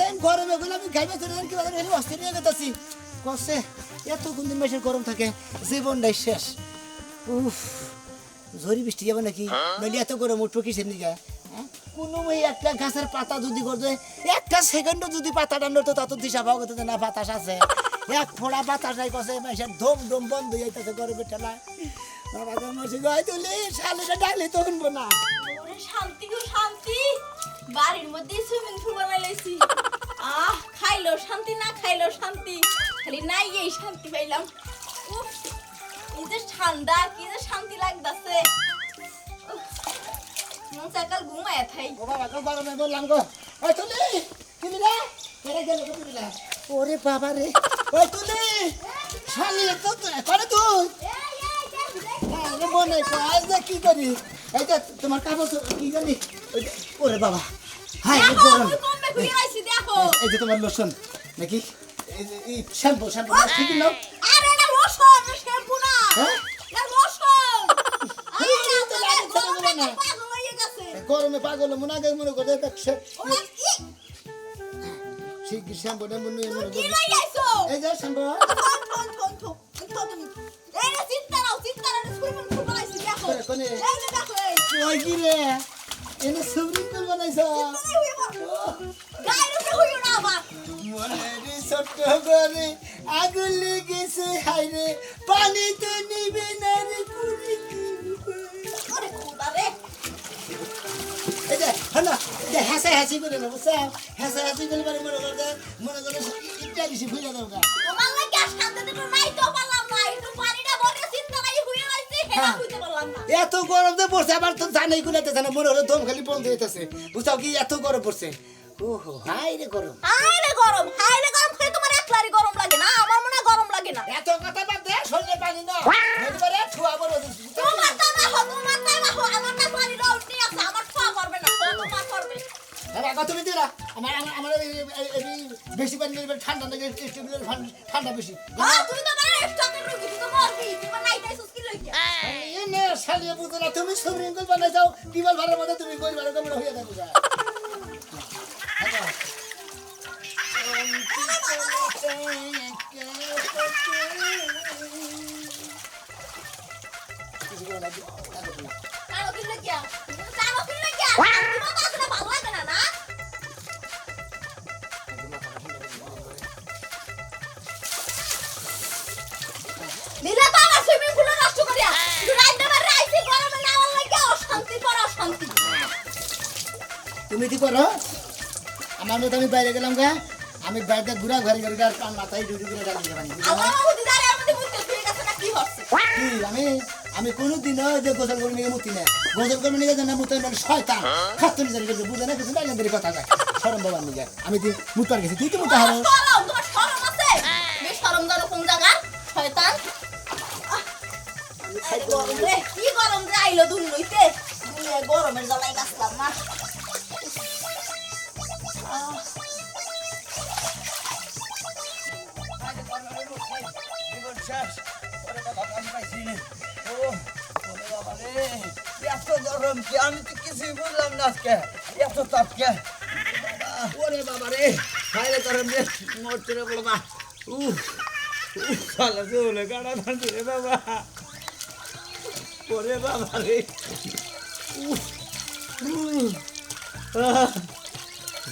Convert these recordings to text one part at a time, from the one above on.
আছে গরমে গুলো আমি খাইবে চলে যান কি বাজারে হেলে অস্থির হয়ে গেছি কষে এত কোন দিন মাসের গরম থাকে জীবনটাই শেষ। উফ ঝড়ি বৃষ্টি যাবে নাকি? নইলে এত গরম উঠবো কিসের নিকা কোনো ওই একটা গাছের পাতা যদি করবে একটা সেকেন্ডও যদি পাতা টান্ড তো তত দিশা পাওয়া গেছে না বাতাস আছে। এক ফোড়া বাতাস নাই কষে মাসের ধম ধম বন্ধ হয়ে যাইতেছে গরমের ঠেলায়। বাবা মাসে গায়ে তুলি শালিটা ডালে তো শুনব না। শান্তি গো শান্তি। বাড়ির মধ্যে সুইমিং পুল বানাই লাইছি আহ খাইলো শান্তি না খাইলো শান্তি? খালি নাই এই শান্তি পাইলাম। উফ এই যে ঠান্ডা কি যে শান্তি লাগতাছে। মন সকাল ঘুমায় থাই। ও বাবা গো বললাম গো ওই তুলি তুলি রে। কেড়ে গেল গো তুলি রে ওরে বাবা রে। ওই তুলি শালি তো করে তুই। মনে আজ কি করি? এই যে তোমার কাপড় কি জানি? ওরে বাবা। হাই গরম এই যে তোমার লোশন নাকি? এই শ্যাম্পু শ্যাম্পু ঠিক না? আরে এটা লোশন শ্যাম্পু না। হ্যাঁ? এটা লোশন আরে, তো লাগে, এটা না। পাগল হয়ে গেছে। গরমে পাগল মনে আগে মনে করে ওরা ই শ্যাম্পু টা মনে মনে করে এই যে শ্যাম্পু না চিন্তা নাও নাও দেখো। দেখো এই বানাইছ চিন্তা নেই হইব গায়ের উপরে হইও না আবার। মনে রে ছোট্ট করে আগুন লেগেছে হাইরে পানি তো নিবে না রে পুরি আরে খোদা রে। এই যে হলো এই যে হাসা হাসি করে না বুঝছ? হাসা হাসি করে মানে মনে করে মনে করে ইটা বেশি ফুলে দাও এত গরম যে পড়ছে আমার তো জানাই গুলাতে না মনে হলো দম খালি বন্ধ হইতেছে। বুঝছ কি এত গরম পড়ছে? ওহো হাই রে গরম। হাই রে গরম হাই রে গরম খালি তোমার একলারই গরম লাগে না আমার মনে গরম লাগে না। এত কথা বাদ দে শরীরে পানি না একবারে ঠুয়া বড় তোমার তা তুমি দিলা। আমার আমার আমার এই- এই- এই বেশি পানি দিলে ঠান্ডা লাগে স্টেবিলার ঠান্ডা বেশি। হ্যাঁ তুই তো মানে স্টকের রুগী তুই তো মরবি তুই মানে নাইটাই সুস্কি লইয়া? এ নে শালিয়ে বুঝো না তুমি সুইমিং পুল বানাই যাও টিবল ভাড়ার মধ্যে তুমি কই ভাড়া কেমন হইয়া থাকো যা। কানো তুমি কি করো? আমার মতো আমি বাইরে গেলাম গা। আমি বাইরে ঘুরা ঘরে ঘরে আর মাথায় ডুবি করে ডালি দেবানি আল্লাহ মাহমুদি দাঁড়ে আমাদের বুঝতে তুই কাছে না? কি হচ্ছে? কি আমি আমি কোনোদিন যে গোসল করে নিয়ে মুতি না গোসল করে নিয়ে জানা মুতে মানে শয়তান। খাতুন জানি গেছে বুঝে না কিছু ডাইলেন কথা যায়। শরম বাবার নিয়ে আমি তুই মুতার গেছি তুই তো মুতা হারো শরম জানো কোন জায়গা শয়তান। কি গরম রে? আইলো দুন লইতে গরমের গাছলাম না। এত গরম কি আমি তো কিছুই বুঝলাম না আজকে এত তাপ কে ওরে বাবা রে খাইলে গরম রে মরতে রে বাবা উফ সালা চলে গাড়া ভাঙছে রে বাবা ওরে বাবা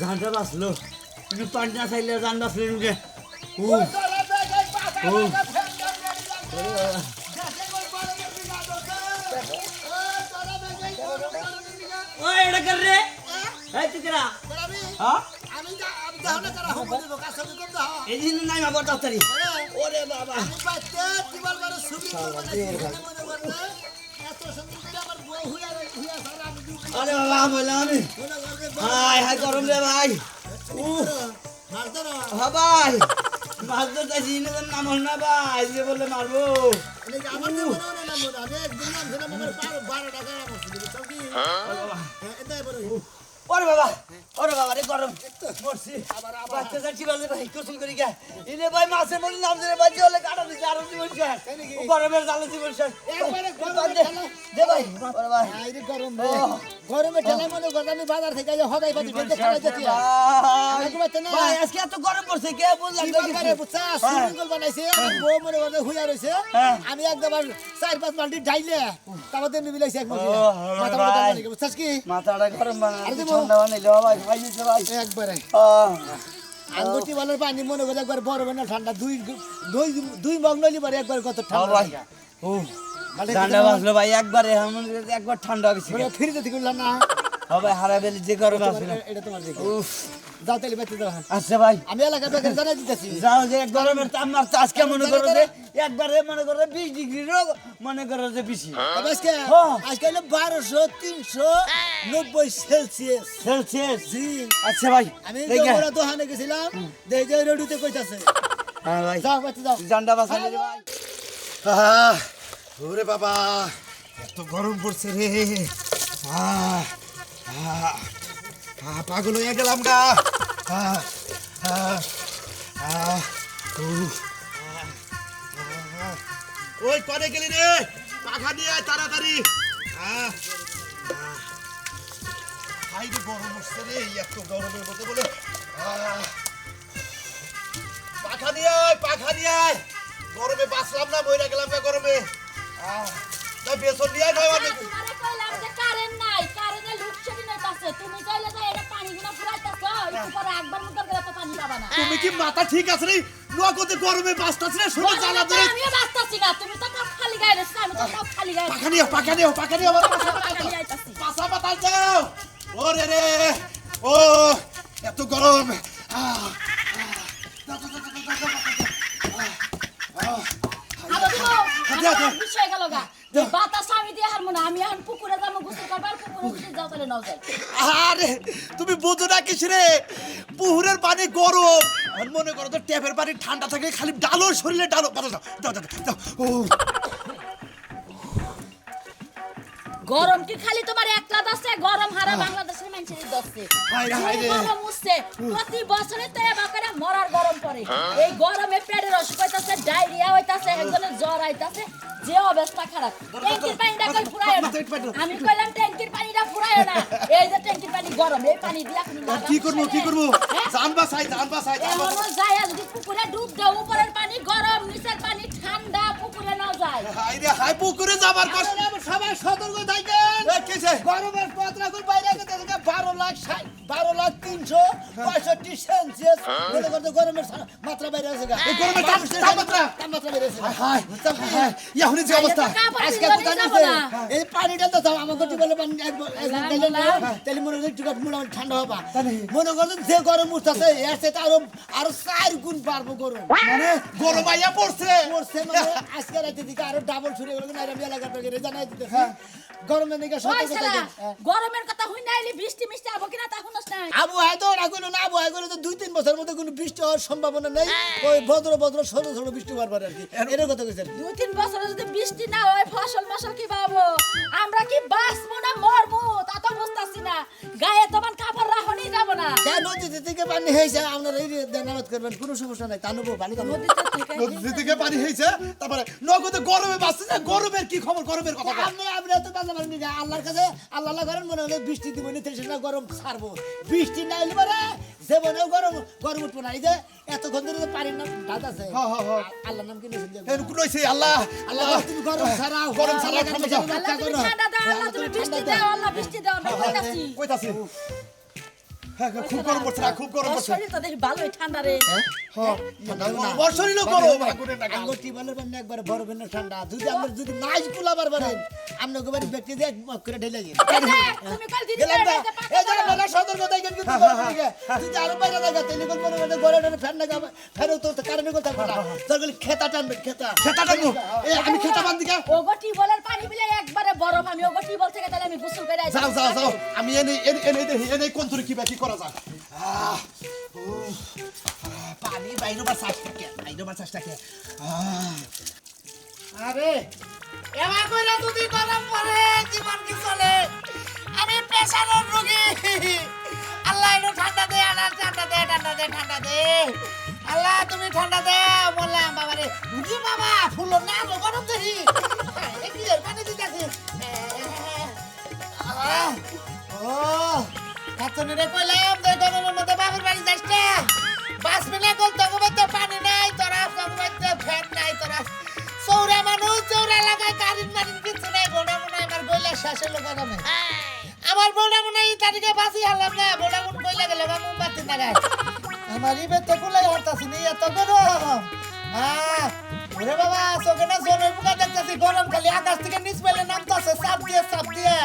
জানটা বাঁচলো কিন্তু পানি না চাইলে জান বাঁচলো নুকে উফ উফ ওরে বাবা ওই এটা কর রে এই তুকরা হ্যাঁ আমার বউ আমি দুই আরে বাবা বললাম আমি। হাই হাই গরম রে ভাই। না হ্যাঁ ভাই মাছ ধরতে নাম হল না ভাই যে বললে মারবো। আমার মনে হয় মনে হ্যাঁ ওরে বাবা ওরে বাবা রে গরম। মরছি। বাচ্চা যাচ্ছি বলে ভাই কুসুম করি গে। ইনে ভাই মাছে বলি নাম ধরে ভাই জলে কাটা দিছে আরও জীবন শেষ। গরমের জালে জীবন শেষ। জ্বালা। দে ভাই ওরে ভাই। আইরে গরম রে। গরমে ঠেলায় মনে করতাম আমি বাজার থেকে যে হদাই পাতি ঠেলতে খেলা যেতে ভাই। বাচ্চা আজকে এত গরম পড়ছে কে বুঝলাম না বুঝছা? swimming বানাইছে, বউ মনে করছে হুইয়া রইছে। হ্যাঁ। আমি একদম চার পাঁচ বালতি ঢাইলে তারপর তেমনি বিলাইছি এক। মাথা মাথা গরম গরম বানা একবারে। আঙ্গুটি বলার পানি মনে করে একবার বড় না ঠান্ডা দুই দুই দুই মগ নইলি পারে একবার কত হ্যাঁ ঠান্ডা ও ঠান্ডা বাসলো ভাই একবারে এমন একবার ঠান্ডা গেছে ফিরে যেতে করলাম না। হবে ভাই হারা বেলি যে গরম আসলো এটা তোমার দেখি উফ। যাও তাহলে বেঁচে দাও আচ্ছা ভাই। আমি এলাকা বেকার জানাই দিতেছি। যাও যে গরমের তাপমাত্রা তো আজকে মনে করো যে একবারে মনে করো বিশ ডিগ্রিরও মনে করো যে বেশি। আজকে হ্যাঁ। আজকে হলো বারোশো তিনশো নব্বই সেলসিয়াস। সেলসিয়াস। জি। আচ্ছা ভাই আমি দোকানে গেছিলাম দেখে রেডিতে কইতাছে। হ্যাঁ ভাই। যাও বেঁচে যাও। জান্ডা বাসালে রে ভাই। ওরে বাবা এত গরম পড়ছে রে। আহ, আহ, পাগল হয়ে গেলাম গা। ওই করে গেলি রে? পাখা নিয়ে তাড়াতাড়ি। আহ, আহ। হাই গরম হচ্ছে রে এত গরমের মধ্যে বলে। পাখা নিয়ে আয় পাখা নিয়ে আয়। গরমে বাঁচলাম না মইরা গেলাম না গরমে। বেসন নিয়ে আয় নয় তুমি কি মাথা ঠিক আছে রে? করতে গরমে বাঁচতাছ রে শোনো জ্বালা ধরে আমিও বাঁচতাছি না তুমি তো সব খালি গায়ে রেছো আমি তো সব খালি গায়ে পাখা নিয়ে পাখা নিয়ে পাখা নিয়ে আমার পাশা পাতাল যাও ওরে রে ও এত গরম। আহ, বাতাস আমি দিয়ে হারমো না আমি এখন পুকুরে যাব গোসল করবার পুকুরে যদি যাও তাহলে নাও যাই আরে তুমি বুঝো না কিছু রে পুকুরের পানি গরম। আর মনে করো তো ট্যাপের পানি ঠান্ডা থাকে খালি ডালো শরীরে ডালো। দাও দাও দাও, দাও ও। গরম কি খালি তোমার একলা গরম হারা বাংলাদেশের মানুষের হায় গরম উঠছে প্রতি বছরে তো এবার মরার গরম পড়ে। এই গরমে পেটের অসুখ হইতাছে ডায়রিয়া হইতাছে একজনের জ্বর আইতাছে যে অবস্থা খারাপ। ট্যাঙ্কির পানিটা কই ফুরায় না? আমি কইলাম ট্যাঙ্কির পানিটা ফুরায় না। এই যে ট্যাঙ্কির পানি গরম এই পানি দিয়া কি করব কি করব? হ্যাঁ? জান বাসাই জান বাসাই জান বাসাই। যায় যদি পুকুরে ডুব দাও উপরের পানি গরম নিচের পানি ঠান্ডা। যায় হাই পুকুরে যাবার কষ্ট সবাই সতর্ক থাকেন? গরমের পত্রা করে বাইরে গেছে দেখে বারো লাখ ষাট বারো লাখ তিনশো পঁয়ষট্টি সেলসিয়াস। মনে করতে গরমের মাত্রা বাইরে আছে গরমের তাপমাত্রা? তাপমাত্রা বেড়ে আছে। হাই হাই ইয়াহুনি যে অবস্থা। আজকে তো জানিস এই পানিটা তো দাও আমাকে পানি একবার ঢেলে নাও, তাহলে মনে করছে একটু মোটামুটি ঠান্ডা হবা। মনে করছে যে গরম উঠতেছে এর সাথে আরও আরও চার গুণ বাড়বো গরম। মানে গরম আইয়া পড়ছে। পড়ছে মানে আজকে রাতে দিকে আরও ডাবল ছুড়ে গেল না আমি এলাকার থেকে জানাই দিতেছি। গরমে দিকে সতর্ক থাকেন গরমের কথা হই না এলি বৃষ্টি মিষ্টি আবো কিনা তা শুনস আবু হায় তো রাখুন না আবু করে তো দুই তিন বছর মধ্যে কোনো বৃষ্টি হওয়ার সম্ভাবনা নেই। ওই ভদ্র ভদ্র ছোট ছোট বৃষ্টি হওয়ার পরে আর কি। এর কথা কইছেন। দুই তিন বছরে যদি বৃষ্টি না হয় ফসল মশল কি পাবো আমরা কি বাঁচবো? নদী থেকে পানি হয়েছে আপনারা এই নামাজ করবেন কোনো সমস্যা নাই তা নেব পানি খাব নদীতে থেকে নদী থেকে পানি হয়েছে তারপরে নগদে গরমে বাঁচছে না গরমের কি খবর গরমের কথা বল। আমরা আমরা বাজা পানি না আল্লাহর কাছে আল্লাহ আল্লাহ করেন মনে হলে বৃষ্টি দিব নি না গরম ছাড়বো। বৃষ্টি না এলে পরে জীবনেও গরম গরম উঠবো না। এই যে এতক্ষণ ধরে যে পানির নাম দাঁত আছে হ্যাঁ, হ্যাঁ, হ্যাঁ। আল্লাহর নাম কি নিয়েছেন আল্লাহ আল্লাহ। আল্লাহ তুমি গরম ছাড়াও। গরম ছাড়াও, ঠান্ডা দাও। আল্লাহ তুমি আল্লাহ বৃষ্টি দাও। আল্লাহ বৃষ্টি দাও কইতাছি। কইতাছি। হ্যাঁ খুব গরম পড়ছে না খুব গরম পড়ছে। শরীর তো দেখি ভালোই ঠান্ডা রে। হ্যাঁ। আমার শরীরও গরম। আঙ্গুর টিউবওয়েলের পানি একবার বরফের না ঠান্ডা। যদি আমরা যদি নাইজ কুলাবার পারেন আমরা গোবার ব্যক্তি দিয়ে মক করে ঢেলে যে, তুমি কাল দিদি এই যে সতর্ক থাকেন কিন্তু যদি আরও বাইরে ঘরে ফ্যান লাগা ফ্যান তো কারণে কথা বলা তাহলে খেতা টানবে খেতা। খেতা টানবো? আমি খেতা বান্ধি কা ওগো টিউবওয়েলের পানি বিলে একবারে বরফ আমি ওগো টিউবওয়েল থেকে তাহলে আমি গোসল করে যাও যাও যাও। আমি এনে এনে দেখি এনে কোন তুরি কি বাকি করা পানি বাইরে বা বাইরে বা আরে, এবার কইরা গরম পড়ে, জীবন কি চলে? আমি প্রেসারের রোগী। আল্লাহ একটু ঠান্ডা দে আল্লাহ ঠান্ডা দে ঠান্ডা দে ঠান্ডা দে। আল্লাহ, তুমি ঠান্ডা দে, বললাম বাবা রে বুঝি বাবা ফুল না, গরম দেখি জনিরে কইলাম, যে গরমের মধ্যে বাবুর বাড়ি যাস না। বাস মিলে কল তখন তো পানি নাই, তোরা তখন ফ্যান নাই, তোরা চৌরা মানুষ, চৌরা লাগায় কারিন মারিন কিছু নাই বোনা মনে আমার বইলা শেষে লোক গরমে। আমার বোনা মনে এই তারিখে বাসি হারলাম না বোনা মনে বইলা গেল বা মোমবাতি লাগায়। আমার ইবে তো কুলাই হরতাছি নি এত গরম। হ্যাঁ ওরে বাবা, চোখে না জোরের বুকা দেখতেছি, গরম খালি আকাশ থেকে নিচ পেলে নামতাছে, চাপ দিয়ে চাপ দিয়ে।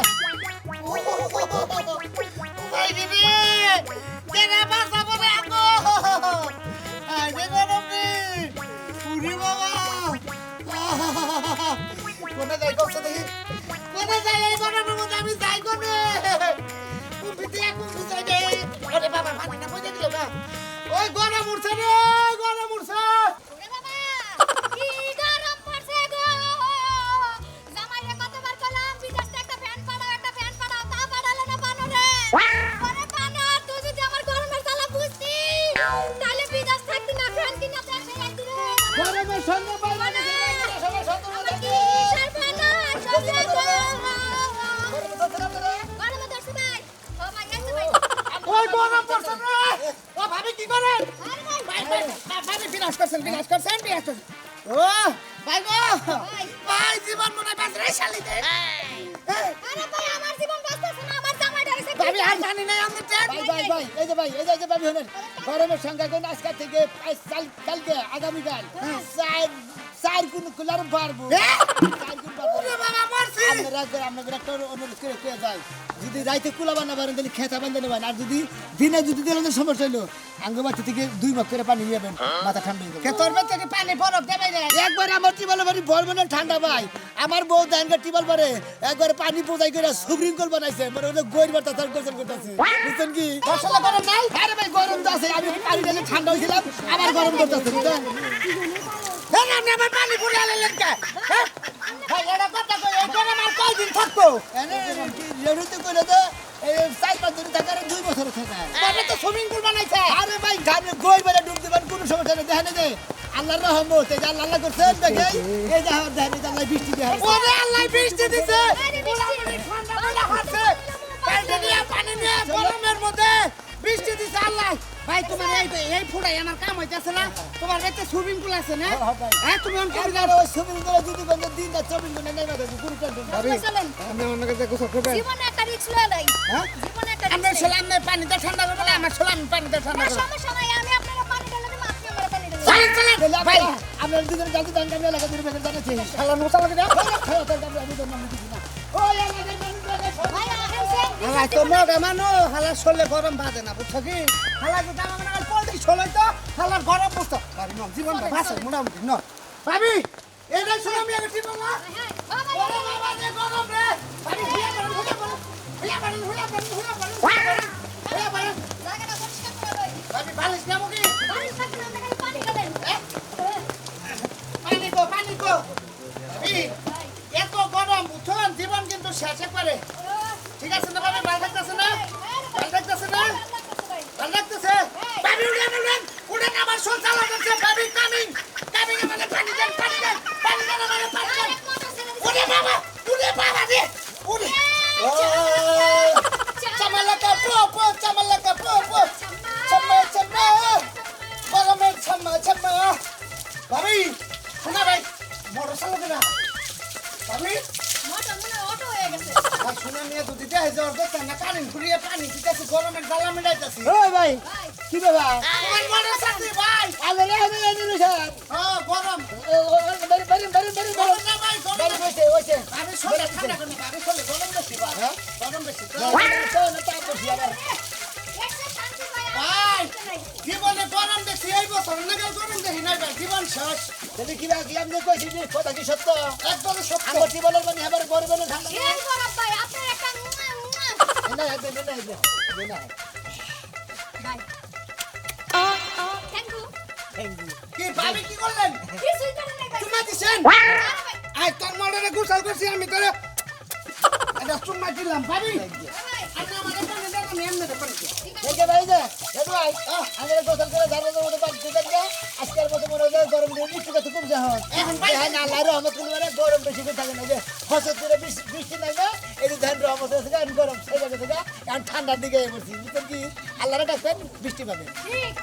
ভাবি বিনাশ করছেন বিনাশ করছেন বিনাশ করছেন। ও ভাই গো ভাই। জীবন মনে হয় বাজরে শালি দে আরে ভাই আমার জীবন বাঁচতেছে না আমার জামাই ধরেছে ভাবি আর জানি না আমাদের ট্রেন ভাই ভাই ভাই এই যে ভাই এই যে ভাবি হলেন গরমের সংখ্যা কোন আজকে থেকে কালকে আগামীকাল। চার চার গুণ কুলার পারব। হ্যাঁ? চার গুণ পারব। ওরে বাবা মরছি। আপনারা করে একটা অনুরোধ করে কে যায়? যদি রাইতে কুলা বানা পারেন তাহলে খেতা বান্ধে নেবেন আর যদি দিনে যদি দিলে সমস্যা হইল। আঙ্গবাতি থেকে দুই মগ করে পানি নিয়ে যাবেন। মাথা ঠান্ডা হয়ে কে যাবে তোর বেতে কি পানি বরফ দেবে রে? একবার আমার টিবল বাড়ি বলব না ঠান্ডা ভাই। আমার বউ দাঙ্গা টিবল পারে একবার পানি পোজাই করে সুপ্রিম কোর্ট বানাইছে। মানে ওটা গইর বার্তা তার গোসল করতেছে। বুঝছেন কি? ফসলে গরম নাই? আরে ভাই গরম তো আছে। আমি পানি ঢেলে ঠান্ডা হয়েছিলাম। আবার গরম করতেছে বুঝলেন হ্যাঁ আপনি আমার পানি পুরে আনলেন কে হ্যাঁ? ভাই এটা কথা কই? এই গরম আর কয়দিন থাকব? এনে রেডুতে করে তো? এই চার পাঁচ থাকার দুই বছর থাকা তো সুইমিং পুল বানাইছে। আরে গই বেলা ডুব দিবেন কোনো সমস্যা নেই দেখেন যে আল্লাহর রহমত এই যে আল্লাহ আল্লাহ করছেন দেখে এই যে আমার দেখেন যে আল্লাহ বৃষ্টি দেয় ওরে আল্লাহ বৃষ্টি দিছে! পানি নিয়ে পানি নিয়ে গরমের মধ্যে বৃষ্টি দিছে আল্লাহ। ভাই তোমার এই এই ফুটাই আমার কাম হইতাছে না। তোমার একটা সুইমিং পুল আছে না? হ্যাঁ তুমি অন করে আর ওই সুবিল করে যদি কোন দিন না চব্বিশ ঘণ্টা নেই মাথা কোনো টেনশন। আমি অন্য কাছে গোসল করবে। জীবনে একটা রিস্ক লয়ে লাই হ্যাঁ? জীবনে আমরা ছোলাম না পানিতে ঠান্ডা করবে না আমার ছোলাম পানিতে ঠান্ডা করবে। সমস্যা নাই আমি আপনারা পানি ঢেলে দেব আপনি আমার পানি ঢেলে চলেন চলেন ভাই। আপনার দুজন জানতে দান কামে লাগা দিতে বেকার জানাচ্ছি খালা নোসা লাগে দাও। খেলা তো আমি আমি তো নাম দিছি না। ওই দেখ ভাই আহেন হালা তো মগা মানো হালা শোলে গরম বাজে না বুঝছ কি? হালা তো দাম মানে পোল্ট্রি শোলে তো হালার গরম বুঝতো ভাবি নম জীবনটা বাসে মোটামুটি ন ভাবি এটা শুনে আমি আগে ঠিক না বাবা গরম রে। ভাবি করে ঠিক আছে জীবনে গরম বেশি এই বছর নাগাল গরম দেখি ভাই জীবন শেষ। যদি কি বাকি আমি কইছি যে কথা কি সত্য? একদম সত্য। আমার কি বলার মানে আবার গরম বলে ঠান্ডা ভাই? আপনার একটা মুয়া মুয়া না না না না না ভাই। থ্যাংক ইউ থ্যাংক ইউ কি ভাবি কি করলেন? কিছুই করেন নাই ভাই। দিছেন? করছি আমি তোরে। এটা চুমা দিলাম যে পানি আজকের মতো মনে হয় গরম দিয়ে বৃষ্টি কমছে এখন এখন পাইছে। আল্লাহ রহমত মানে গরম বেশি করে থাকে না যে ফসল করে বৃষ্টি বৃষ্টি নাই না? এই যে ধান রহমত হয়েছে গরম সেরে গেছে এখন ঠান্ডার দিকে কি? আল্লাহরা ডাকবেন বৃষ্টি পাবেন ঠিক।